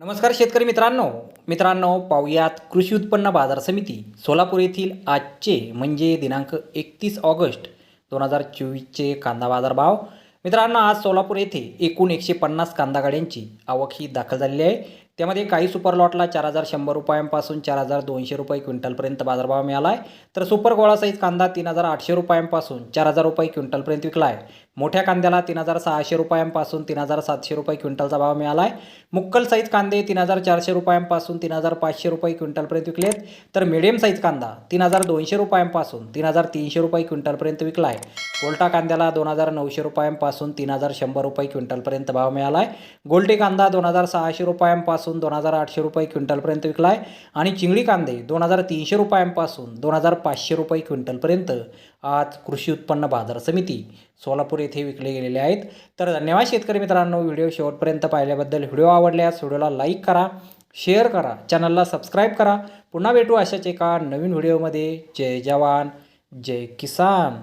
नमस्कार शेतकरी मित्रांनो. मित्रांनो पाहुयात कृषी उत्पन्न बाजार समिती सोलापूर येथील आजचे म्हणजे दिनांक एकतीस ऑगस्ट दोन हजार चोवीसचे कांदा बाजार भाव मित्रांनो आज सोलापूर येथे एकूण एकशे पन्नास कांदा गाड्यांची आवक ही दाखल झालेली आहे. त्यामध्ये काही सुपर लॉटला चार हजार शंभर रुपयांपासून चार हजार दोनशे रुपये क्विंटलपर्यंत बाजारभाव मिळाला आहे. तर सुपर गोळा साईज कांदा तीन हजार आठशे रुपयांपासून चार हजार रुपये क्विंटलपर्यंत विकला आहे. मोठ्या कांद्याला तीन हजार सहाशे रुपयांपासून तीन हजार सातशे रुपये क्विंटलचा भाव मिळाला आहे. मुक्कल साईज कांदे तीन हजार चारशे रुपयांपासून तीन हजार पाचशे रुपये क्विंटलपर्यंत विकलेत. तर मिडियम साईज कांदा तीन हजार दोनशे रुपयांपासून तीन हजार तीनशे रुपये क्विंटलपर्यंत विकला आहे. गोल्टा कांद्याला दोन हजार नऊशे रुपयांपासून तीन हजार शंभर रुपये क्विंटलपर्यंत भाव मिळाला आहे. गोल्टी कांदा दोन हजार सहाशे रुपयांपासून दोन हजार आठशे रुपये क्विंटलपर्यंत विकला आहे आणि चिंगडी कांदे दोन हजार तीनशे रुपयांपासून दोन हजार पाचशे रुपये क्विंटलपर्यंत आज कृषी उत्पन्न बाजार समिती सोलापूर येथे विकले गेलेले आहेत. तर धन्यवाद शेतकरी मित्रांनो व्हिडिओ शेवटपर्यंत पाहिल्याबद्दल व्हिडिओ आवडल्यास व्हिडिओला लाईक करा शेअर करा चॅनलला सबस्क्राईब करा. पुन्हा भेटू अशाच एका नवीन व्हिडिओमध्ये. जय जवान जय किसान.